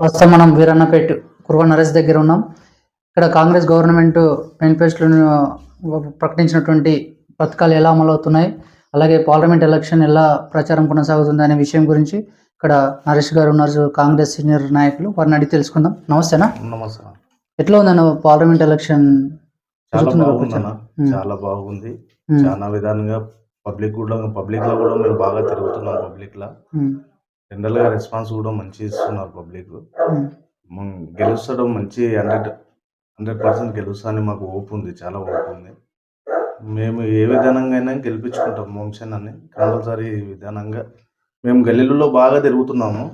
ప్రస్తుతం మనం వీరన్నపేట కుర్వ నరేష్ దగ్గర ఉన్నాం. ఇక్కడ కాంగ్రెస్ గవర్నమెంట్ మేనిఫెస్టోను ప్రకటించినటువంటి పథకాలు ఎలా అమలవుతున్నాయి అలాగే పార్లమెంట్ ఎలక్షన్ ఎలా ప్రచారం కొనసాగుతుంది అనే విషయం గురించి ఇక్కడ నరేష్ గారు ఉన్నారు. కాంగ్రెస్ సీనియర్ నాయకులు వారిని అడిగి తెలుసుకుందాం. నమస్తేనా నమస్కారం ఎట్లా ఉందన్న పార్లమెంట్ ఎలక్షన్ చాలా బాగుంది. చాలా విధానంగా పబ్లిక్ కూడా పబ్లిక్లో కూడా మేము బాగా తిరుగుతున్నాం పబ్లిక్లో జనరల్గా జనరల్గా రెస్పాన్స్ కూడా మంచి ఇస్తున్నారు పబ్లిక్ గెలుస్తాడు మంచి హండ్రెడ్ హండ్రెడ్ పర్సెంట్ గెలుస్తా మాకు ఓపు ఉంది చాలా ఓపు ఉంది. మేము ఏ విధానంగా అయినా గెలిపించుకుంటాం మోంషన్ అని. కంపల్సరీ విధానంగా. మేము గల్లీలలో బాగా తిరుగుతున్నాము.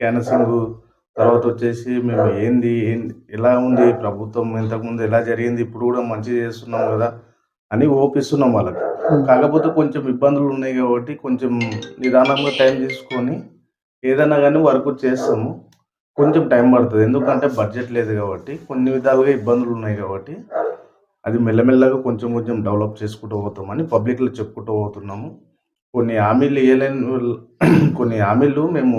క్యానసింగ్ తర్వాత వచ్చేసి మేము ఏంది ఏంది ఎలా ఉంది ప్రభుత్వం ఇంతకుముందు ఎలా జరిగింది ఇప్పుడు కూడా మంచి చేస్తున్నాం కదా అని ఓపిస్తున్నాం వాళ్ళకి. కాకపోతే కొంచెం ఇబ్బందులు ఉన్నాయి కాబట్టి కొంచెం నిదానంగా టైం తీసుకొని ఏదైనా కానీ వర్క్ చేస్తాము. కొంచెం టైం పడుతుంది. ఎందుకంటే బడ్జెట్ లేదు కాబట్టి కొన్ని విధాలుగా ఇబ్బందులు ఉన్నాయి కాబట్టి అది మెల్లమెల్లగా కొంచెం కొంచెం డెవలప్ చేసుకుంటూ పోతామని పబ్లిక్లో చెప్పుకుంటూ పోతున్నాము. కొన్ని హామీలు ఇవ్వలేని కొన్ని హామీలు మేము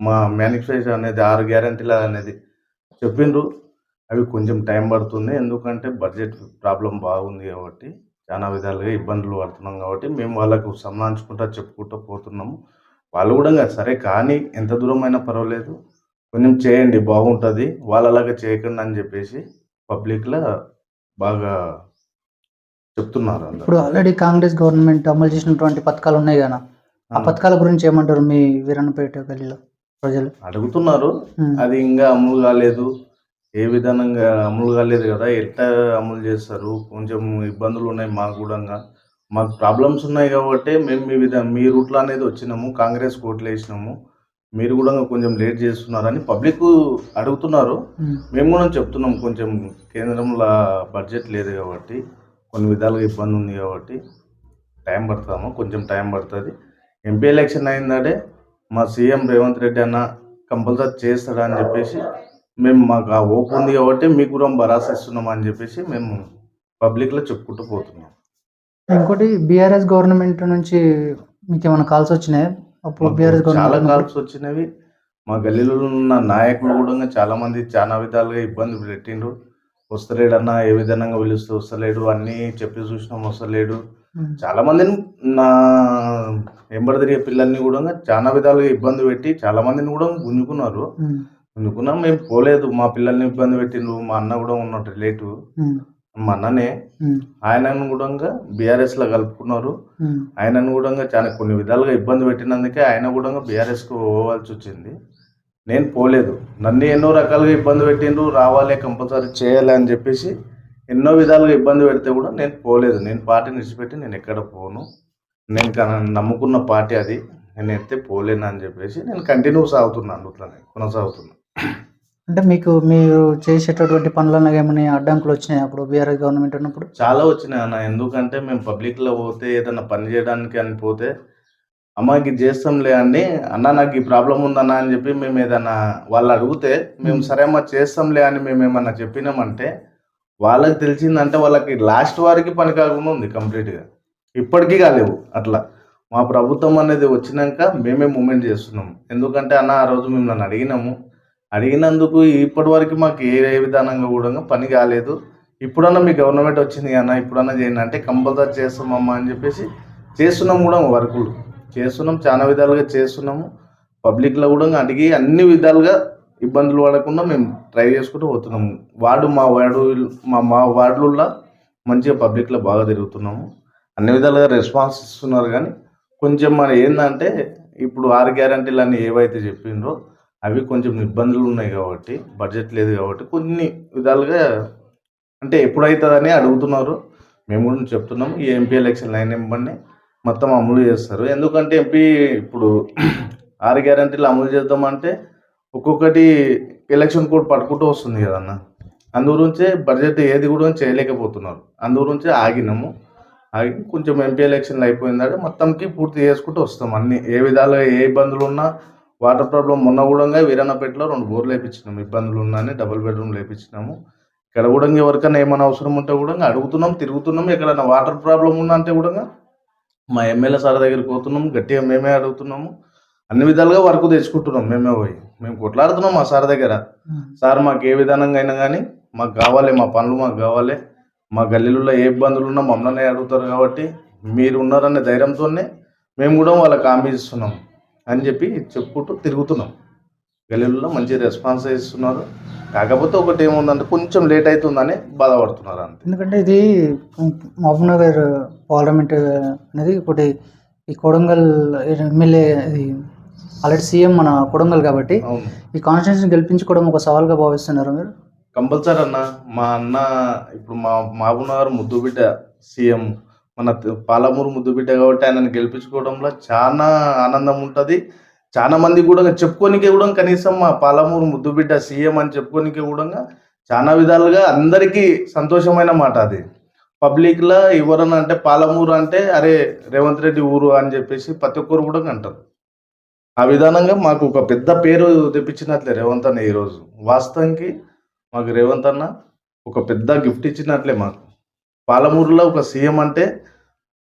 మా మ్యానుఫ్యాక్చర్ అనేది ఆరు గ్యారంటీలు అనేది చెప్పిండ్రు. అవి కొంచెం టైం పడుతుంది. ఎందుకంటే బడ్జెట్ ప్రాబ్లం బాగుంది కాబట్టి చాలా విధాలుగా ఇబ్బందులు పడుతున్నాం కాబట్టి మేము వాళ్ళకు సంబంధించుకుంటా చెప్పుకుంటూ పోతున్నాము. వాళ్ళు కూడా సరే కానీ ఎంత దూరం అయినా పర్వాలేదు. కొంచెం చేయండి బాగుంటుంది. వాళ్ళలాగా చేయకండి అని చెప్పేసి పబ్లిక్లో బాగా చెప్తున్నారు ఇప్పుడు ఆల్రెడీ కాంగ్రెస్ గవర్నమెంట్ అమలు చేసినటువంటి పథకాలు ఉన్నాయి కదా. ఆ పథకాల గురించి ఏమంటారు మీ వీరన్నపేట గల్లీలో ప్రజలు? అడుగుతున్నారు. అది ఇంకా అమలు కాలేదు. ఏ విధానంగా అమలు కాలేదు కదా. ఎట్లా అమలు చేస్తారు? కొంచెం ఇబ్బందులు ఉన్నాయి మాకు కూడా మాకు ప్రాబ్లమ్స్ ఉన్నాయి కాబట్టి మేము మీ విధంగా మీ రూట్లో అనేది వచ్చినాము కాంగ్రెస్ కోట్లు వేసినాము. మీరు కూడా కొంచెం లేట్ చేస్తున్నారని పబ్లిక్ అడుగుతున్నారు. మేము. కూడా చెప్తున్నాం కొంచెం కేంద్రంలో బడ్జెట్ లేదు కాబట్టి కొన్ని విధాలుగా ఇబ్బంది ఉంది కాబట్టి టైం పడతాము కొంచెం టైం పడుతుంది. ఎంపీ ఎలక్షన్ అయిందంటే మా సీఎం రేవంత్ రెడ్డి అన్న కంపల్సరీ చేస్తాడా అని చెప్పేసి మేము మాకు ఆ ఓపు ఉంది కాబట్టి మీకు కూడా భరోసా ఇస్తున్నాం అని చెప్పేసి మేము పబ్లిక్లో చెప్పుకుంటూ పోతున్నాం. ఇంకోటి బీఆర్ఎస్ గవర్నమెంట్ నుంచి మీకు ఏమైనా కాల్స్ వచ్చినాయి? అప్పుడు బీఆర్ఎస్ చాలా గవర్నమెంట్ కాల్స్ వచ్చినవి. మా గల్లీలో ఉన్న నాయకులు కూడా చాలా మంది చాలా విధాలుగా ఇబ్బంది పెట్టిండ్రు. వస్తలేడన్నా ఏ విధంగా పిలుస్తూ వస్తలేడు అన్నీ చెప్పి చూసినాం వస్తలేడు. చాలా మందిని నా ఎంబడి తిరిగే పిల్లల్ని కూడా చాలా విధాలుగా ఇబ్బంది పెట్టి చాలా మందిని కూడా గుంజుకున్నారు గుంజుకున్నాం మేము పోలేదు. మా పిల్లల్ని ఇబ్బంది పెట్టిండ్రు మా అన్న కూడా ఉన్నాడు రిలేటివ్ ఉమ్, మా అన్ననే ఉమ్, ఆయనను కూడా బీఆర్ఎస్లో కలుపుకున్నారు. ఉమ్, ఆయనను కూడా చాలా కొన్ని విధాలుగా ఇబ్బంది పెట్టినందుకే ఆయన కూడా బీఆర్ఎస్కు పోవాల్సి వచ్చింది. నేను పోలేదు. నన్ను ఎన్నో రకాలుగా ఇబ్బంది పెట్టిండ్రు రావాలి కంపల్సరీ చేయాలి అని చెప్పేసి ఎన్నో విధాలుగా ఇబ్బంది పెడితే కూడా నేను పోలేదు. నేను పార్టీని విడిచిపెట్టి నేను ఎక్కడ పోను. నేను కన- నమ్ముకున్న పార్టీ అది. నేను ఎత్తే పోలేను అని చెప్పేసి నేను కంటిన్యూ సాగుతున్నాను అట్లనే కొనసాగుతున్నా. అంటే మీకు మీరు చేసేటటువంటి పనులలో ఏమైనా అడ్డంకులు వచ్చినాయి అప్పుడు బీఆర్ఎస్ గవర్నమెంట్ ఉన్నప్పుడు? చాలా వచ్చినాయి అన్న. ఎందుకంటే మేము పబ్లిక్లో పోతే ఏదైనా పని చేయడానికి అని పోతే అమ్మాయికి చేస్తాంలే అండి అన్న నాకు ఈ ప్రాబ్లం ఉందన్న అని చెప్పి మేము ఏదన్నా వాళ్ళు అడిగితే మేము సరే అమ్మా చేస్తాంలే అని మేము ఏమన్నా చెప్పినామంటే వాళ్ళకి తెలిసిందంటే వాళ్ళకి లాస్ట్ వారికి పని కాకుండా ఉంది కంప్లీట్గా ఇప్పటికీ కాలేవు అట్లా. మా ప్రభుత్వం అనేది వచ్చినాక మేమే మూమెంట్ చేస్తున్నాం. ఎందుకంటే అన్న ఆ రోజు మేము నన్ను అడిగినాము అడిగినందుకు ఇప్పటి వరకు మాకు ఏ ఏ విధానంగా కూడా పని కాలేదు. ఇప్పుడన్నా మీ గవర్నమెంట్ వచ్చింది అన్న ఇప్పుడన్నా చేయండి అంటే కంపల్సరీ చేస్తామమ్మా అని చెప్పేసి చేస్తున్నాం కూడా వర్కులు. చేస్తున్నాం చాలా విధాలుగా చేస్తున్నాము. పబ్లిక్లో కూడా అడిగి అన్ని విధాలుగా ఇబ్బందులు పడకుండా మేము ట్రై చేసుకుంటూ పోతున్నాము. వార్డు మా వార్డు మా మా వార్డులలో మంచిగా పబ్లిక్లో బాగా తిరుగుతున్నాము. అన్ని విధాలుగా రెస్పాన్స్ ఇస్తున్నారు కానీ కొంచెం మరి ఏంటంటే ఇప్పుడు ఆరు గ్యారంటీలు అని ఏవైతే చెప్పిండ్రో అవి కొంచెం ఇబ్బందులు ఉన్నాయి కాబట్టి బడ్జెట్ లేదు కాబట్టి కొన్ని విధాలుగా అంటే ఎప్పుడవుతుందని అడుగుతున్నారు. మేము కూడా చెప్తున్నాము. ఈ ఎంపీ ఎలక్షన్ లైన్ ఇవ్వండి మొత్తం అమలు చేస్తారు. ఎందుకంటే ఎంపీ ఇప్పుడు ఆరు గ్యారంటీలు అమలు చేద్దామంటే ఒక్కొక్కటి ఎలక్షన్ కోడ్ పట్టుకుంటూ వస్తుంది కదన్న. అందుగురించే బడ్జెట్ ఏది కూడా చేయలేకపోతున్నారు. అందుగురించే ఆగినాము. ఆగి కొంచెం ఎంపీ ఎలక్షన్లు అయిపోయిందంటే మొత్తంకి పూర్తి చేసుకుంటూ వస్తాం. అన్ని ఏ విధాలుగా ఏ ఇబ్బందులు ఉన్నా వాటర్ ప్రాబ్లం మొన్న కూడా వీరన్నపేటలో రెండు బోర్లు వేయించినాము ఇబ్బందులు ఉన్నాయని డబుల్ బెడ్రూమ్ వేయించినాము ఇక్కడ కూడా ఎవరికైనా ఏమైనా అవసరం ఉంటే కూడా అడుగుతున్నాం తిరుగుతున్నాం. ఎక్కడైనా వాటర్ ప్రాబ్లం ఉన్నా అంటే కూడా మా ఎమ్మెల్యే సార్ దగ్గరికి పోతున్నాం. గట్టిగా మేమే అడుగుతున్నాము. అన్ని విధాలుగా వర్క్ తెచ్చుకుంటున్నాం మేమే పోయి. మేము కొట్లాడుతున్నాం మా సార్ దగ్గర. సార్ మాకు ఏ విధానంగా అయినా కానీ మాకు కావాలి మా పనులు మాకు కావాలి. మా గల్లీలలో ఏ ఇబ్బందులు ఉన్నా మమ్మల్ని అడుగుతారు కాబట్టి మీరు ఉన్నారనే ధైర్యంతోనే మేము కూడా వాళ్ళకి హామీ ఇస్తున్నాం. అని చెప్పి చెప్పుకుంటూ తిరుగుతున్నాం. గల్లీలలో మంచి రెస్పాన్స్ ఇస్తున్నారు. కాకపోతే ఒకటి ఏముందంటే కొంచెం లేట్ అవుతుందని బాధపడుతున్నారు అంతే. ఎందుకంటే ఇది మహబూబ్నగర్ పార్లమెంట్ అనేది ఒకటి ఈ కొడంగల్ ఎమ్మెల్యే ఇది ఆల్రెడీ సీఎం మన కొడంగల్ కాబట్టి ఈ కాన్స్టిట్యూన్సీని గెలిపించుకోవడం ఒక సవాల్గా భావిస్తున్నారు మీరు? కంపల్సరీ అన్న మా అన్న ఇప్పుడు మా మహబూబ్నగర్ ముద్దు బిడ్డ సీఎం మన పాలమూరు ముద్దు బిడ్డ కాబట్టి ఆయనను గెలిపించుకోవడంలో చాలా ఆనందం ఉంటుంది. చాలా మంది కూడా చెప్పుకోనికే కూడా కనీసం మా పాలమూరు ముద్దు బిడ్డ సీఎం అని చెప్పుకోనికే కూడా చాలా విధాలుగా అందరికీ సంతోషమైన మాట అది. పబ్లిక్లో ఎవరన్నా అంటే పాలమూరు అంటే అరే రేవంత్ రెడ్డి ఊరు అని చెప్పేసి ప్రతి ఒక్కరు కూడా అంటారు. ఆ విధానంగా మాకు ఒక పెద్ద పేరు తెప్పించినట్లే రేవంత్ అన్న ఈరోజు. వాస్తవానికి మాకు రేవంత్ అన్న ఒక పెద్ద గిఫ్ట్ ఇచ్చినట్లే మాకు. పాలమూరులో ఒక సీఎం అంటే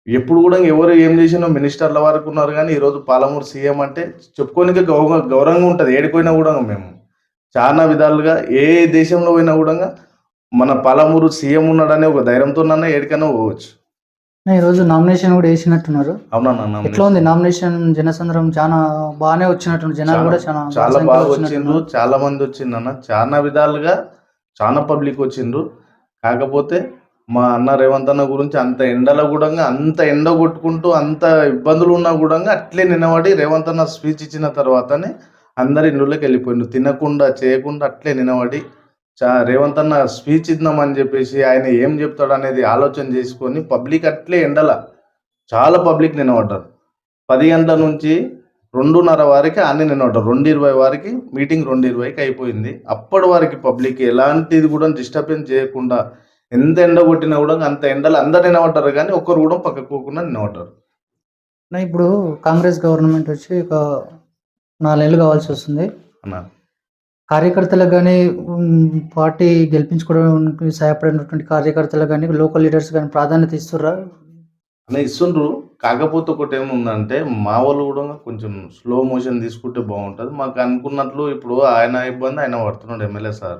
ఎప్పుడు కూడా ఎవరు ఏం చేసినా మినిస్టర్ల వరకు ఉన్నారు కానీ ఈరోజు పాలమూరు సీఎం అంటే చెప్పుకోనికే గౌరవ గౌరవంగా ఉంటుంది. ఏడిపోయినా కూడా మేము చాలా విధాలుగా ఏ దేశంలో పోయినా కూడా మన పాలమూరు సీఎం ఉన్నాడనే ఒక ధైర్యంతోనన్నా ఏడికైనా పోవచ్చు. ఈరోజు నామినేషన్ కూడా వేసినట్టున్నారు. అవునా ఎట్లా ఉంది? నామినేషన్ జనసంద్రం చాలా బాగానే వచ్చినట్టు జనాలు కూడా చాలా చాలా బాగా వచ్చిండ్రు. చాలా మంది వచ్చిండ్రు చాలా విధాలుగా చాలా పబ్లిక్ వచ్చిండ్రు. కాకపోతే మా అన్న రేవంత్ అన్న గురించి అంత ఎండలో కూడా అంత ఎండ కొట్టుకుంటూ అంత ఇబ్బందులు ఉన్నా కూడా అట్లే నినబడి రేవంత్ అన్న స్పీచ్ ఇచ్చిన తర్వాతనే అందరి ఇండ్లకి వెళ్ళిపోయిండు. తినకుండా చేయకుండా అట్లే నినబడి చా రేవంత్ అన్న స్పీచ్ ఇద్దామని చెప్పేసి ఆయన ఏం చెప్తాడు అనేది ఆలోచన చేసుకొని పబ్లిక్ అట్లే ఎండల చాలా పబ్లిక్ నిలబడ్డారు. పది గంటల నుంచి రెండున్నర వారికి అన్ని నిలబడ్డారు. రెండు ఇరవై వారికి మీటింగ్ రెండు ఇరవైకి అయిపోయింది. అప్పటి వరకు పబ్లిక్ ఎలాంటిది కూడా డిస్టర్బెన్స్ చేయకుండా ఎంత ఎండ కొట్టినా కూడా అంత ఎండలు అందరు నిలబడ్డారు కానీ ఒక్కరు కూడా పక్కకు పోకుండా నిలబడ్డారు నా ఇప్పుడు కాంగ్రెస్ గవర్నమెంట్ వచ్చి ఒక నాలుగేళ్ళు కావాల్సి వస్తుంది. అన్న. కార్యకర్తలకు కానీ పార్టీ గెలిపించుకోవడానికి సహాయపడినటువంటి కార్యకర్తలకు కానీ లోకల్ లీడర్స్ కానీ ప్రాధాన్యత ఇస్తుర్రా? అన్న ఇస్తుండ్రు. కాకపోతే ఒకటి ఏముందంటే మా వాళ్ళు కూడా కొంచెం స్లో మోషన్ తీసుకుంటే బాగుంటుంది. మాకు అనుకున్నట్లు ఇప్పుడు ఆయన ఇబ్బంది ఆయన పడుతున్నాడు ఎమ్మెల్యే సార్.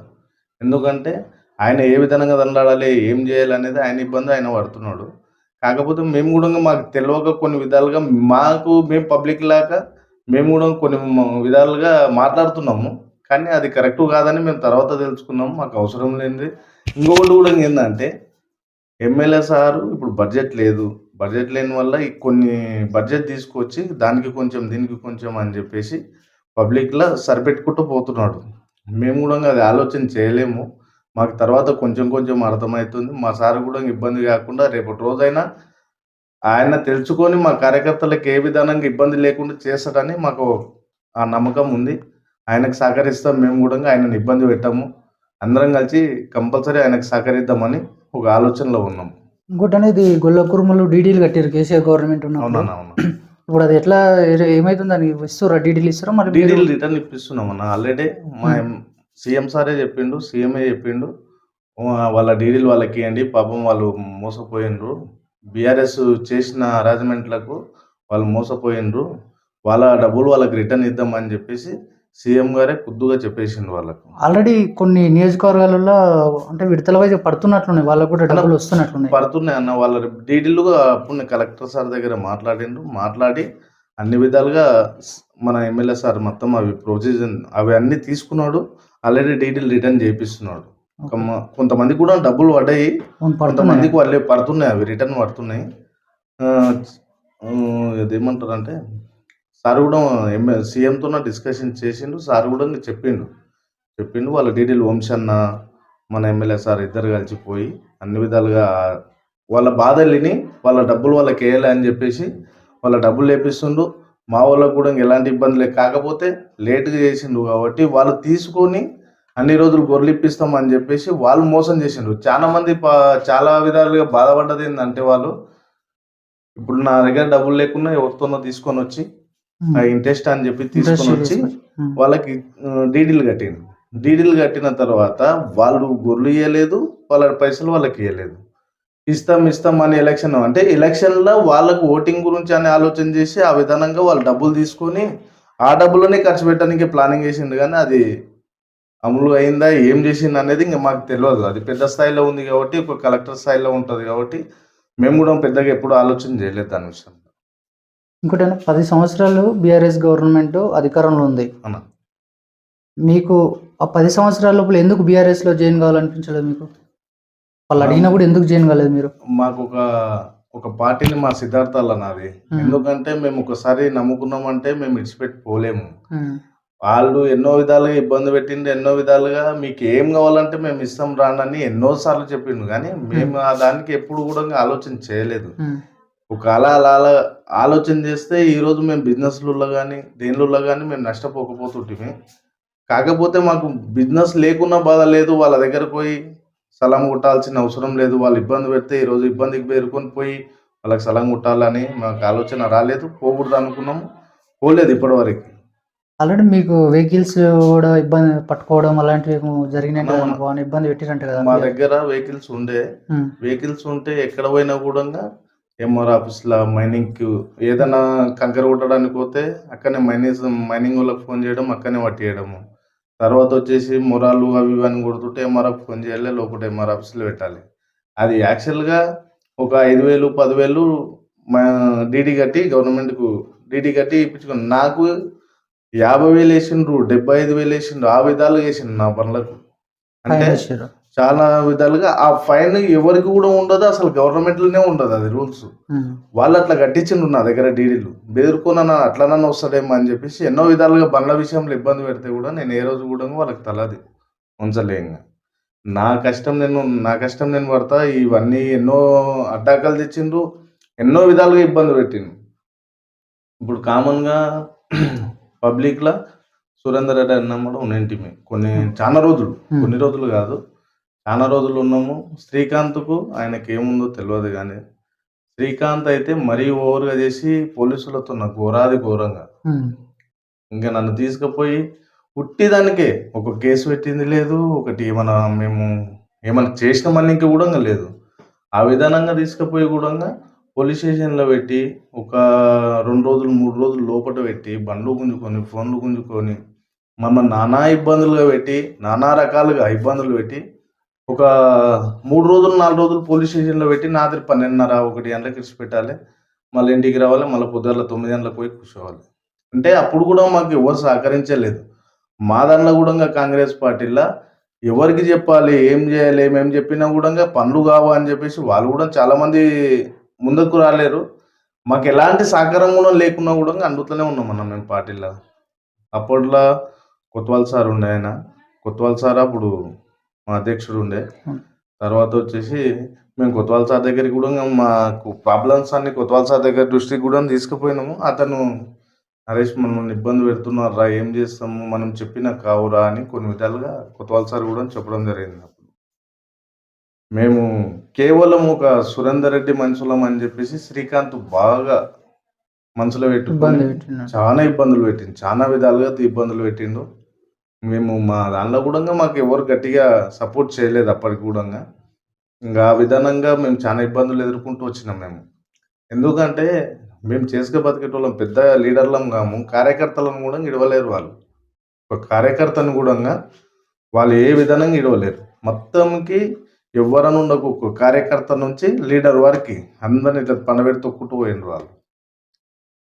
ఎందుకంటే ఆయన ఏ విధంగా దండాడాలి ఏం చేయాలి అనేది ఆయన ఇబ్బంది ఆయన పడుతున్నాడు. కాకపోతే మేము కూడా మాకు తెలియక కొన్ని విధాలుగా మాకు మేము పబ్లిక్ లాగా మేము కూడా కొన్ని విధాలుగా మాట్లాడుతున్నాము. కానీ అది కరెక్ట్ కాదని మేము తర్వాత తెలుసుకున్నాము. మాకు అవసరం లేనిది. ఇంకొకటి కూడా ఏంటంటే ఎమ్మెల్యే సారు ఇప్పుడు బడ్జెట్ లేదు. బడ్జెట్ లేని వల్ల కొన్ని బడ్జెట్ తీసుకొచ్చి దానికి కొంచెం దీనికి కొంచెం అని చెప్పేసి పబ్లిక్లో సరిపెట్టుకుంటూ పోతున్నాడు. మేము కూడా అది ఆలోచన చేయలేము. మాకు తర్వాత కొంచెం కొంచెం అర్థమవుతుంది. మా సార్ కూడా ఇబ్బంది కాకుండా రేపటి రోజైనా ఆయన తెలుసుకొని మా కార్యకర్తలకు ఏ విధానంగా ఇబ్బంది లేకుండా చేస్తాడని మాకు ఆ నమ్మకం ఉంది. ఆయనకు సహకరిస్తాం మేము కూడా ఆయనను ఇబ్బంది పెట్టాము. అందరం కలిసి కంపల్సరీ ఆయనకు సహకరిద్దామని ఒక ఆలోచనలో ఉన్నాం. ఇంకోటి అనేది గొల్ల కురుమలు డీడీలు కట్టారు కేసీఆర్ గవర్నమెంట్ ఉన్నప్పుడు. అవునా ఇప్పుడు అది ఎట్లా ఏమైతుంది దానికి ఇస్తుర్రా డీడీలు ఇస్తారా? మరి మీరు- డీడీలు రిటర్న్ ఇప్పిస్తున్నాం అన్న. ఆల్రెడీ మా సీఎం సారే చెప్పిండు సీఎంఏ చెప్పిండు. వాళ్ళ డీడీలు వాళ్ళకి ఇవ్వండి పాపం వాళ్ళు మోసపోయిండ్రు. బీఆర్ఎస్ చేసిన అరేంజ్మెంట్లకు వాళ్ళు మోసపోయిండ్రు. వాళ్ళ డబ్బులు వాళ్ళకి రిటర్న్ ఇద్దామని చెప్పేసి సీఎం గారే ఖుద్దుగా చెప్పేసిండు వాళ్ళకు. ఆల్రెడీ కొన్ని నియోజకవర్గాలలో అంటే విడతల వైపు పడుతున్నట్లున్నాయి వాళ్ళకు కూడా డబ్బులు వస్తున్నట్లున్నాయి. పడుతున్నాయి అన్న వాళ్ళ డీడీలు అప్పుడు కలెక్టర్ సార్ దగ్గర మాట్లాడిండ్రు. మాట్లాడి అన్ని విధాలుగా మన ఎమ్మెల్యే సార్ మొత్తం అవి ప్రొసీజర్ అవి అన్ని తీసుకున్నాడు. ఆల్రెడీ డీడీలు రిటర్న్ చేపిస్తున్నాడు కొంతమంది కూడా డబ్బులు పడ్డాయి. కొంతమందికి వాళ్ళే పడుతున్నాయి అవి రిటర్న్ పడుతున్నాయి. ఇదేమంటారు అంటే సార్ కూడా ఎంఏ సీఎంతో డిస్కషన్ చేసిండు సార్ కూడా చెప్పిండు. చెప్పిండు వాళ్ళ డీడీలు వంశన్న మన ఎమ్మెల్యే సార్ ఇద్దరు కలిసి పోయి అన్ని విధాలుగా వాళ్ళ బాధల్ని వాళ్ళ డబ్బులు వాళ్ళకి వేయాలి అని చెప్పేసి వాళ్ళ డబ్బులు లేపిస్తుండు మా వాళ్ళకు కూడా ఎలాంటి ఇబ్బంది లేదు. కాకపోతే లేట్గా చేసిండు కాబట్టి వాళ్ళు తీసుకొని అన్ని రోజులు గొర్రెలిప్పిస్తాం అని చెప్పేసి వాళ్ళు మోసం చేసిండ్రు. చాలా మంది చాలా విధాలుగా బాధపడ్డది ఏంటంటే వాళ్ళు ఇప్పుడు నా దగ్గర డబ్బులు లేకుండా ఎవరితోనో తీసుకొని వచ్చి ఇంట్రెస్ట్ అని చెప్పి తీసుకొని వచ్చి. వాళ్ళకి డీడీలు కట్టిండు డీడీలు కట్టిన తర్వాత వాళ్ళు గొర్రెలు ఇవ్వలేదు వాళ్ళ పైసలు వాళ్ళకి ఇవ్వలేదు ఇస్తాం ఇస్తాం అని ఎలక్షన్ అంటే ఎలక్షన్లో వాళ్ళకు ఓటింగ్ గురించి అని ఆలోచన చేసి ఆ విధానంగా వాళ్ళు డబ్బులు తీసుకొని ఆ డబ్బులనే ఖర్చు పెట్టడానికి ప్లానింగ్ చేసిండు. కానీ అది అమలు అయిందా ఏం చేసింది అనేది ఇంకా మాకు తెలియదు అది పెద్ద స్థాయిలో ఉంది కాబట్టి ఒక కలెక్టర్ స్థాయిలో ఉంటుంది కాబట్టి మేము కూడా పెద్దగా ఎప్పుడు ఆలోచన చేయలేదు దాని విషయం. ఇంకోటి పది సంవత్సరాలు బీఆర్ఎస్ గవర్నమెంట్ అధికారంలో ఉంది. అన్న. మీకు ఆ పది సంవత్సరాల లోపల ఎందుకు బీఆర్ఎస్లో జాయిన్ కావాలనిపించలేదు మీకు? వాళ్ళు అడిగినా కూడా ఎందుకు జాయిన్ కాలేదు మీరు? మాకు ఒక ఒక పార్టీని మా సిద్ధార్థాలు అన్నది. ఎందుకంటే మేము ఒకసారి నమ్ముకున్నామంటే మేము ఇడిచిపెట్టి పోలేము. వాళ్ళు ఎన్నో విధాలుగా ఇబ్బంది పెట్టిండు ఎన్నో విధాలుగా మీకు ఏం కావాలంటే మేము ఇస్తాం రానని ఎన్నో సార్లు చెప్పిండు. కానీ మేము ఆ దానికి ఎప్పుడు కూడా ఆలోచన చేయలేదు. ఒక అలా అలా అలా ఆలోచన చేస్తే ఈరోజు మేము బిజినెస్లలో కానీ దేనిలో కానీ మేము నష్టపోకపోతుంటిమి. కాకపోతే మాకు బిజినెస్ లేకున్నా బాధ లేదు. వాళ్ళ దగ్గరకు పోయి సలాం కొట్టాల్సిన అవసరం లేదు. వాళ్ళు ఇబ్బంది పెడితే ఈరోజు ఇబ్బందికి పేరుకొని పోయి వాళ్ళకి సలాం కొట్టాలని మాకు ఆలోచన రాలేదు. పోకూడదు అనుకున్నాము. పోలేదు ఇప్పటివరకు. ఆల్రెడీ మీకు వెహికల్స్ కూడా ఇబ్బంది పట్టుకోవడం అలాంటివి. బాగా ఇబ్బంది పెట్టిరంట కదా మా దగ్గర వెహికల్స్ ఉండే. వెహికల్స్ ఉంటే ఎక్కడ పోయినా కూడా ఎంఆర్ ఆఫీస్లో మైనింగ్కి ఏదైనా కంకర కొట్టడానికి పోతే అక్కడనే మైనింగ్ మైనింగ్ వాళ్ళకి ఫోన్ చేయడం అక్కడనే పట్టేయడము. తర్వాత వచ్చేసి మొరాలు అవి ఇవన్నీ కొడుతుంటే ఎంఆర్ఎఫ్ ఫోన్ చేయాలి లోపల ఎంఆర్ పెట్టాలి. అది యాక్చువల్గా ఒక ఐదు వేలు పదివేలు మా డీడీ కట్టి గవర్నమెంట్కు డీడీ కట్టి ఇప్పించుకుని నాకు యాభై వేలు వేసిండ్రు డెబ్బై ఐదు వేలు వేసిండ్రు ఆ విధాలుగా వేసిండ్రు నా పనులకు. అంటే చాలా విధాలుగా ఆ ఫైన్ ఎవరికి కూడా ఉండదు అసలు గవర్నమెంట్లోనే ఉండదు అది రూల్స్ వాళ్ళు అట్లా కట్టించిండ్రు నా దగ్గర డీడీలు బెదిరుకున్నా అట్లనన్నా వస్తాడేమో అని చెప్పేసి ఎన్నో విధాలుగా బండ్ల విషయంలో ఇబ్బంది పెడితే కూడా నేను ఏ రోజు కూడా వాళ్ళకి తలది ఉంచలే ఇంకా నా కష్టం నేను నా కష్టం నేను పడతా ఇవన్నీ ఎన్నో అడ్డాకాలు తెచ్చిండ్రు ఎన్నో విధాలుగా ఇబ్బంది పెట్టిండు ఇప్పుడు కామన్గా పబ్లిక్లో సురేందర్ రెడ్డి అన్న కూడా ఉన్నింటిమి కొన్ని చాలా రోజులు. కొన్ని రోజులు కాదు. చాలా రోజులు ఉన్నాము. శ్రీకాంత్కు ఆయనకి ఏముందో తెలియదు కానీ శ్రీకాంత్ అయితే మరీ ఓవర్గా చేసి పోలీసులతో నాకు ఘోరాది ఘోరంగా. ఇంకా నన్ను తీసుకుపోయి ఉట్టిదానికే ఒక కేసు పెట్టింది లేదు ఒకటి ఏమైనా మేము ఏమైనా చేసినామని ఇంకా కూడా లేదు. ఆ విధానంగా తీసుకుపోయి కూడా పోలీస్ స్టేషన్లో పెట్టి ఒక రెండు రోజులు మూడు రోజులు లోపల పెట్టి బండ్లు గుంజుకొని ఫోన్లు గుంజుకొని మమ్మల్ని నానా ఇబ్బందులుగా పెట్టి నానా రకాలుగా ఇబ్బందులు పెట్టి ఒక మూడు రోజులు నాలుగు రోజులు పోలీస్ స్టేషన్లో పెట్టి నాది పన్నెండున్నర ఒకటి గంటలకు ఇచ్చి పెట్టాలి. మళ్ళీ ఇంటికి రావాలి మళ్ళీ పొద్దున్న తొమ్మిది గంటలకు పోయి కూర్చోవాలి. అంటే అప్పుడు కూడా మాకు ఎవరు సహకరించలేదు. మా దాంట్లో కూడా కాంగ్రెస్ పార్టీలో ఎవరికి చెప్పాలి ఏం చేయాలి ఏమేమి చెప్పినా కూడా పనులు కావు అని చెప్పేసి వాళ్ళు కూడా చాలామంది ముందుకు రాలేరు. మాకు ఎలాంటి సహకారం కూడా లేకున్నా కూడా అందుతూనే ఉన్నాం అన్న మేము పార్టీలో. అప్పట్లో కొత్తవాల్ సార్ ఉండే ఆయన. కొత్వాల్ సార్ అప్పుడు మా అధ్యక్షుడు ఉండే. తర్వాత వచ్చేసి మేము కొత్వాల్ సార్ దగ్గరికి కూడా మాకు ప్రాబ్లమ్స్ అన్ని కొత్వాల్ సార్ దగ్గర దృష్టికి కూడా తీసుకుపోయినాము. అతను నరేష్ మనల్ని ఇబ్బంది పెడుతున్నారా ఏం చేస్తాము మనం చెప్పిన కావురా అని కొన్ని విధాలుగా కొత్వాల్ సార్ కూడా చెప్పడం జరిగింది అప్పుడు. మేము కేవలం ఒక సురేందర్ రెడ్డి మనుషులం అని చెప్పేసి శ్రీకాంత్ బాగా మనసులో పెట్టుకొని చాలా ఇబ్బందులు పెట్టిండు. చాలా విధాలుగా ఇబ్బందులు పెట్టిండు. మేము మా దానిలో కూడా మాకు ఎవరు గట్టిగా సపోర్ట్ చేయలేదు అప్పటికి కూడా ఇంకా ఆ విధానంగా మేము చాలా ఇబ్బందులు ఎదుర్కొంటూ వచ్చినాం మేము. ఎందుకంటే మేము చేసుక బతికేటోళ్ళం పెద్ద లీడర్లం కాము కార్యకర్తలను కూడా ఇడవలేరు వాళ్ళు. ఒక కార్యకర్తను కూడా వాళ్ళు ఏ విధంగా ఇడవలేరు. మొత్తంకి ఎవరని ఉండకు ఒక కార్యకర్త నుంచి లీడర్ వరకు అందరిని ఇట్లా పనబెడి తొక్కుంటూ పోయిండ్రు వాళ్ళు.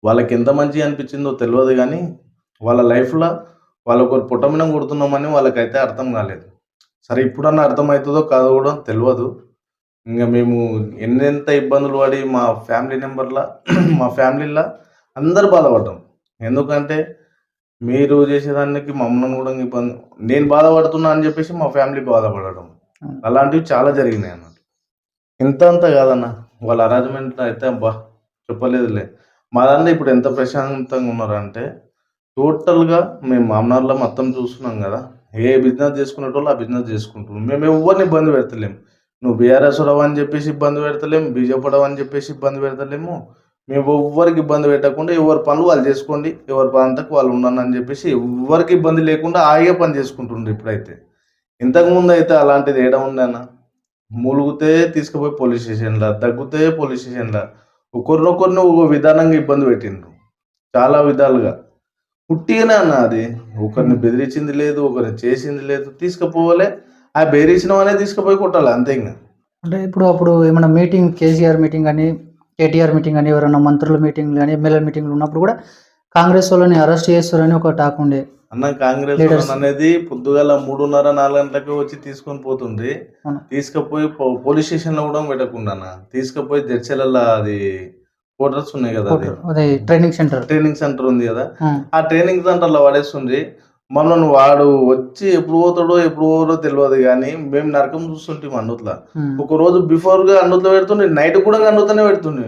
వాళ్ళకి ఎంత మంచిగా అనిపించిందో తెలియదు కానీ వాళ్ళ లైఫ్లో వాళ్ళ ఒకరు పుట్టమినం కొడుతున్నామని వాళ్ళకైతే అర్థం కాలేదు. సరే ఇప్పుడన్నా అర్థమవుతుందో కాదో కూడా తెలియదు ఇంకా మేము ఎన్నెంత ఇబ్బందులు పడి మా ఫ్యామిలీ మెంబర్ల మా ఫ్యామిలీలో అందరు బాధపడ్డాం. ఎందుకంటే మీరు చేసేదానికి మమ్మల్ని కూడా ఇబ్బంది నేను బాధపడుతున్నా అని చెప్పేసి మా ఫ్యామిలీ బాధపడడం. అలాంటివి చాలా జరిగినాయి అన్నమాట. ఇంత అంత కాదన్న వాళ్ళ అరేంజ్మెంట్ అయితే అబ్బా చెప్పలేదులే. మా దాంట్లో ఇప్పుడు ఎంత ప్రశాంతంగా ఉన్నారంటే టోటల్గా మేము మామనార్లో మొత్తం చూస్తున్నాం కదా. ఏ బిజినెస్ చేసుకునేటోళ్ళు ఆ బిజినెస్ చేసుకుంటున్నాం మేము ఎవరిని ఇబ్బంది పెడతలేము నువ్వు బీఆర్ఎస్ అని చెప్పేసి ఇబ్బంది పెడతలేము బీజేపీ అని చెప్పేసి ఇబ్బంది పెడతలేము. మేము ఎవ్వరికి ఇబ్బంది పెట్టకుండా ఎవరి పనులు వాళ్ళు చేసుకోండి. ఎవరి ప్రాంతకు వాళ్ళు ఉండను అని చెప్పేసి ఎవ్వరికి ఇబ్బంది లేకుండా ఆగే పని చేసుకుంటుండ్రు ఇప్పుడైతే. ఇంతకుముందు అయితే అలాంటిది ఏడ ఉందన్న మూలుగుతే తీసుకుపోయి పోలీస్ స్టేషన్లో దగ్గుతే పోలీస్ స్టేషన్లో ఒకరినొకరిని ఒక విధానంగా ఇబ్బంది పెట్టిండ్రు. చాలా విధాలుగా. పుట్టిగానే అన్న అది ఒకరిని బెదిరించింది లేదు ఒకరిని చేసింది లేదు తీసుకుపోవాలి. ఆ బెదిరించిన వాళ్ళే తీసుకుపోయి కొట్టాలి అంతే ఇంకా. అంటే ఇప్పుడు అప్పుడు ఏమైనా మీటింగ్ కేసీఆర్ మీటింగ్ కానీ కేటీఆర్ మీటింగ్ కానీ ఎవరైనా మంత్రుల మీటింగ్ కానీ ఎమ్మెల్యే మీటింగ్లు ఉన్నప్పుడు కూడా కాంగ్రెస్ వాళ్ళని అరెస్ట్ చేస్తారని ఒక టాక్ ఉండే అన్న కాంగ్రెస్ అనేది పొద్దుగాల మూడున్నర నాలుగు గంటలకు వచ్చి తీసుకొని పోతుంది. తీసుకుపోయి పోలీస్ స్టేషన్లో కూడా పెట్టకుండా తీసుకుపోయి జడ్చెలలో అది క్వార్టర్స్ ఉన్నాయి కదా అది. ట్రైనింగ్ సెంటర్ ట్రైనింగ్ సెంటర్ ఉంది కదా. ఆ. ట్రైనింగ్ సెంటర్లో పడేస్తుంది మమ్మల్ని వాడు వచ్చి ఎప్పుడు పోతాడో ఎప్పుడు పోతాడో తెలియదు కానీ మేము నరకం చూస్తుంటాం అన్నుట్లా. ఒక రోజు బిఫోర్గా అన్నుట్లో పెడుతుండే నైట్ కూడా అన్నుతోనే పెడుతుండే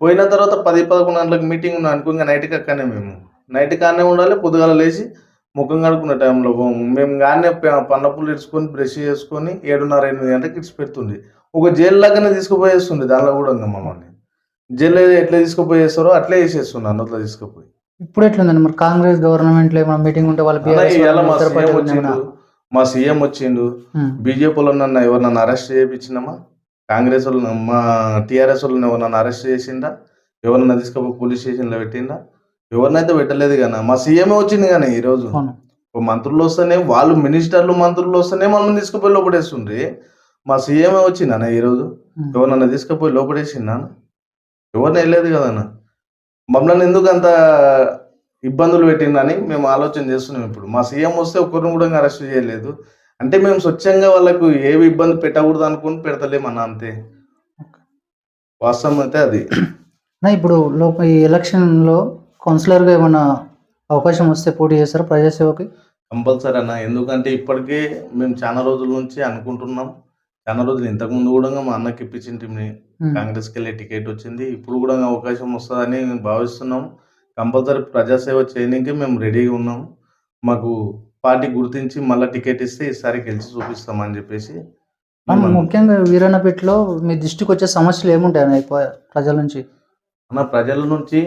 పోయిన తర్వాత పది పదకొండు గంటలకు మీటింగ్ ఉంది అనుకో ఇంకా నైట్కి అక్కనే మేము. నైట్ కానే ఉండాలి పొద్దుగాల లేచి ముఖం కడుక్కునే టైంలో మేము కానీ పన్నపులు ఇడ్చుకొని బ్రష్ చేసుకొని ఏడున్నర ఎనిమిది గంటలకు ఇడిచి పెడుతుంది ఒక జైలు లాగానే తీసుకుపోయేస్తుంది దానిలో కూడా ఇంకా మమ్మల్ని జైలు ఎట్లా తీసుకుపోయేస్తారో అట్లే వేసేస్తుంది అన్నట్లో తీసుకుపోయి. ఇప్పుడు ఎట్లుందండి మరి? కాంగ్రెస్ గవర్నమెంట్లో ఏమైనా మీటింగ్ ఉంటే వాళ్ళ మా సీఎం వచ్చిండు. ఉమ్, బీజేపీలో నన్ను ఎవరినన్నా అరెస్ట్ చేయించినామా? కాంగ్రెస్ వాళ్ళు మా టీఆర్ఎస్ వాళ్ళని ఎవరినన్నా అరెస్ట్ చేసిందా ఎవరన్నా తీసుకుపోయి పోలీస్ స్టేషన్లో పెట్టిందా ఎవరినైతే పెట్టలేదు కానీ మా సీఎంఏ వచ్చింది కానీ ఈరోజు. మంత్రులు వస్తేనే వాళ్ళు మినిస్టర్లు మంత్రులు వస్తేనే మనం తీసుకుపోయి లోపడేస్తుండ్రి. మా సీఎంఏ వచ్చిందన్న ఈరోజు. ఎవరన్నా తీసుకుపోయి లోపడేసిందా ఎవరిని వెళ్ళలేదు కదన్న. మమ్మల్ని ఎందుకు అంత ఇబ్బందులు పెట్టిందని మేము ఆలోచన చేస్తున్నాం ఇప్పుడు. మా సీఎం వస్తే ఒక్కరిని కూడా అరెస్ట్ చేయలేదు. అంటే మేము స్వచ్ఛంగా వాళ్ళకు ఏవి ఇబ్బంది పెట్టకూడదు అనుకుని పెడతలేమన్న అంతే. వాస్తవం అయితే అది. నా ఇప్పుడు లోక ఈ ఎలక్షన్లో కౌన్సిలర్గా ఏమైనా అవకాశం వస్తే పోటీ చేస్తారా ప్రజాసేవకి? కంపల్సరీ అన్న. ఎందుకంటే ఇప్పటికే మేము చాలా రోజుల నుంచి అనుకుంటున్నాం. చాలా రోజులు ఇంతకుముందు కూడా మా అన్నకి ఇప్పించింది ఉమ్, కాంగ్రెస్కి వెళ్ళే టికెట్ వచ్చింది. ఇప్పుడు కూడా అవకాశం వస్తుందని భావిస్తున్నాం. కంపల్సరీ ప్రజాసేవ చేయడానికి మేము రెడీగా ఉన్నాం. మాకు పార్టీ గుర్తించి మళ్ళీ టికెట్ ఇస్తే ఈసారి గెలిచి చూపిస్తామని చెప్పేసి ముఖ్యంగా వీరన్నపేటలో మీ దృష్టికి వచ్చే సమస్యలు ఏముంటాయి ప్రజల నుంచి? అన్న ప్రజల నుంచి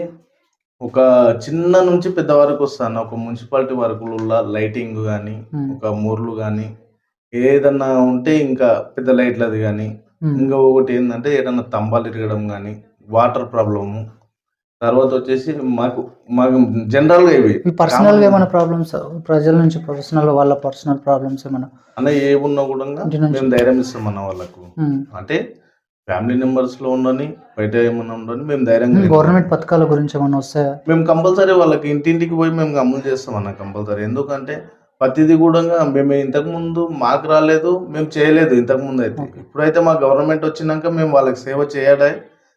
ఒక చిన్న నుంచి పెద్ద వరకు వస్తాను ఒక మున్సిపాలిటీ వరకు లైటింగ్ కానీ ఒక మూర్లు కానీ ఏదన్నా ఉంటే ఇంకా పెద్ద లైట్లది కానీ ఇంకా ఒకటి ఏంటంటే ఏదన్నా స్తంభాలు ఇరగడం కానీ వాటర్ ప్రాబ్లము. తర్వాత వచ్చేసి మాకు మాకు జనరల్గా ఇవి మీ పర్సనల్గా ఏమైనా ప్రాబ్లమ్స్ ప్రజల నుంచి పర్సనల్ వాళ్ళ పర్సనల్ ప్రాబ్లమ్స్ ఏమైనా? అన్న ఏమున్నా కూడా. మేము ధైర్యం ఇస్తాం అన్న వాళ్ళకు. అంటే ఫ్యామిలీ మెంబర్స్లో ఉండని బయట ఏమన్నా ఉండని మేము ధైర్యంగా ఉంటాం. గవర్నమెంట్ పథకాల గురించి ఏమైనా వస్తాయా? మేము కంపల్సరీ వాళ్ళకి ఇంటింటికి పోయి మేము అమలు చేస్తాం అన్న కంపల్సరీ. ఎందుకంటే ప్రతిదీ కూడా మేము ఇంతకు ముందు మాకు రాలేదు మేము చేయలేదు ఇంతకు ముందు అయితే. ఇప్పుడైతే మా గవర్నమెంట్ వచ్చినాక మేము వాళ్ళకి సేవ చేయాలి.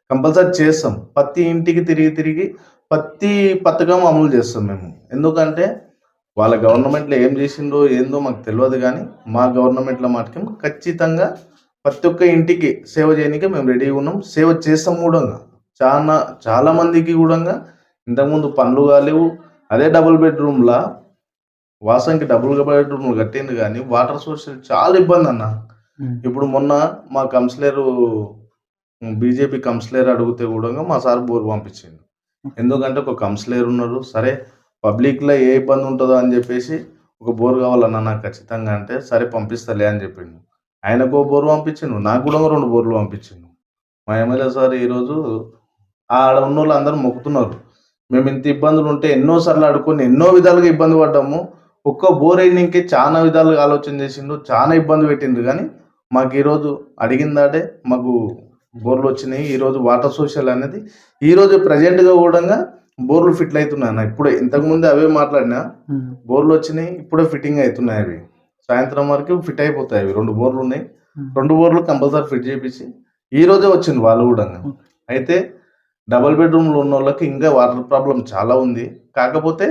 కంపల్సరీ చేస్తాం. ప్రతి ఇంటికి తిరిగి తిరిగి ప్రతి పథకం అమలు చేస్తాం మేము. ఎందుకంటే వాళ్ళ గవర్నమెంట్లో ఏం చేసిందో ఏందో మాకు తెలియదు కానీ మా గవర్నమెంట్లో మాత్రం ఖచ్చితంగా ప్రతి ఒక్క ఇంటికి సేవ చేయడానికి మేము రెడీగా ఉన్నాం. సేవ చేస్తాం కూడా. చాలా చాలా మందికి కూడా ఇంతకుముందు పనులు కాలేవు. అదే డబుల్ బెడ్రూమ్లా వాసంకి డబుల్ బెడ్రూమ్ కట్టింది కానీ వాటర్ సోర్స్ చాలా ఇబ్బంది అన్న. ఇప్పుడు మొన్న మా కౌన్సిలర్ బీజేపీ కౌన్సిలర్ అడిగితే కూడా మా సార్ బోర్ పంపించిండు. ఎందుకంటే ఒక కౌన్సిలర్ ఉన్నారు సరే పబ్లిక్లో ఏ ఇబ్బంది ఉంటుందో అని చెప్పేసి ఒక బోర్ కావాలన్నా నాకు ఖచ్చితంగా అంటే సరే పంపిస్తలే అని చెప్పిండు. ఆయనకు బోర్ పంపించిండు. నాకు కూడా రెండు బోర్లు పంపించిండు. మా ఎమ్మెల్యే సార్ ఈరోజు ఆడ ఉన్న వాళ్ళు అందరూ మొక్కుతున్నారు. మేము ఇంత ఇబ్బందులు ఉంటే ఎన్నో సార్లు ఆడుకొని ఎన్నో విధాలుగా ఇబ్బంది పడ్డాము. ఒక్క బోర్ వేయడానికి చాలా విధాలుగా ఆలోచన చేసిండు చాలా ఇబ్బంది పెట్టిండు కానీ మాకు ఈరోజు అడిగిందాడే మాకు బోర్లు వచ్చినాయి. ఈరోజు వాటర్ సోషల్ అనేది ఈరోజు ప్రజెంట్గా కూడా బోర్లు ఫిట్ అవుతున్నాయి అన్న. ఇప్పుడే ఇంతకుముందు అవే మాట్లాడినా. బోర్లు వచ్చినాయి ఇప్పుడే ఫిట్టింగ్ అవుతున్నాయి అవి. సాయంత్రం వరకు ఫిట్ అయిపోతాయి అవి. రెండు బోర్లు ఉన్నాయి. రెండు బోర్లు కంపల్సరీ ఫిట్ చేయించి ఈ రోజే వచ్చింది వాళ్ళు కూడా అయితే డబుల్ బెడ్రూమ్లు ఉన్న వాళ్ళకి ఇంకా వాటర్ ప్రాబ్లం చాలా ఉంది. కాకపోతే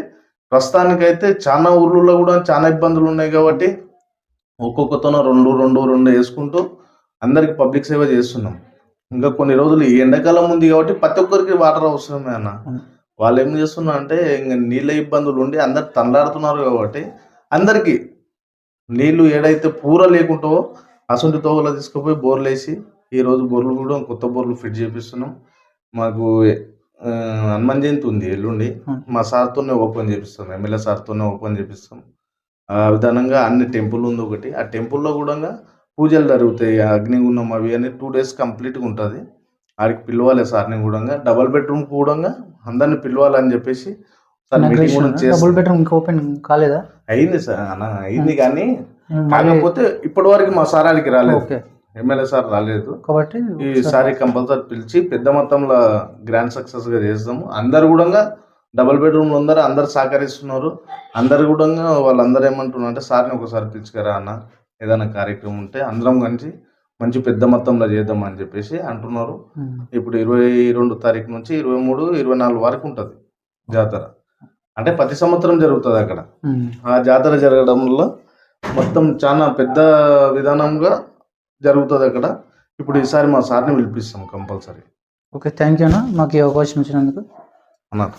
ప్రస్తుతానికైతే చాలా ఊర్లలో కూడా చాలా ఇబ్బందులు ఉన్నాయి కాబట్టి ఒక్కొక్కతోన రెండు రెండు రెండు వేసుకుంటూ అందరికి పబ్లిక్ సేవ చేస్తున్నాం. ఇంకా కొన్ని రోజులు ఈ ఎండాకాలం ఉంది కాబట్టి ప్రతి ఒక్కరికి వాటర్ అవసరమే అన్న. వాళ్ళు ఏం చేస్తున్నారు అంటే ఇంకా నీళ్ళ ఇబ్బందులు ఉండి అందరు తండ్లాడుతున్నారు కాబట్టి అందరికీ నీళ్ళు ఏడైతే పూర లేకుంటావో అసొంటి తోగలో తీసుకుపోయి బోర్లు వేసి ఈ రోజు బోర్లు కూడా కొత్త బోర్లు ఫిట్ చేపిస్తున్నాం. మాకు హనుమాన్ జయంతి ఉంది ఎల్లుండి. మా సార్తోనే ఓపెన్ చేపిస్తాం ఎమ్మెల్యే సార్తోనే ఓపెన్ చేపిస్తాం. ఆ విధానంగా అన్ని టెంపుల్ ఉంది ఒకటి. ఆ టెంపుల్లో కూడా పూజలు జరుగుతాయి అగ్నిగుండం అవి అని టూ డేస్ కంప్లీట్గా ఉంటుంది. ఆడికి పిలవాలి సార్ని కూడా డబల్ బెడ్రూమ్ కూడా అందరిని పిలవాలని చెప్పేసి. డబుల్ బెడ్రూమ్ ఇంకా ఓపెన్ కాలేదా? అయింది సార్ అయింది కానీ కాకపోతే ఇప్పటి వరకు మా సారానికి రాలేదు. ఎమ్మెల్యే సార్ రాలేదు. కాబట్టి ఈసారి కంపల్సరీ పిలిచి పెద్ద మొత్తంలో గ్రాండ్ సక్సెస్గా చేస్తాము అందరు కూడా డబుల్ బెడ్రూమ్ అందరూ అందరు సహకరిస్తున్నారు. అందరు కూడా వాళ్ళందరూ ఏమంటున్నారు అంటే సార్ని ఒకసారి పిలుచుకరా అన్న ఏదైనా కార్యక్రమం ఉంటే అందరం కలిసి మంచి పెద్ద మొత్తంలో చేద్దాం అని చెప్పేసి అంటున్నారు. ఇప్పుడు ఇరవై రెండు తారీఖు నుంచి ఇరవై మూడు ఇరవై నాలుగు వరకు ఉంటుంది జాతర. అంటే ప్రతి సంవత్సరం జరుగుతుంది అక్కడ. ఆ జాతర జరగడంలో మొత్తం చాలా పెద్ద విధానంగా జరుగుతుంది అక్కడ. ఇప్పుడు ఈసారి మా సార్ని పిలిపిస్తాం కంపల్సరీ. ఓకే థ్యాంక్ యూ అన్న. మాకు ఈ అవకాశం ఇచ్చినందుకు. అన్నారు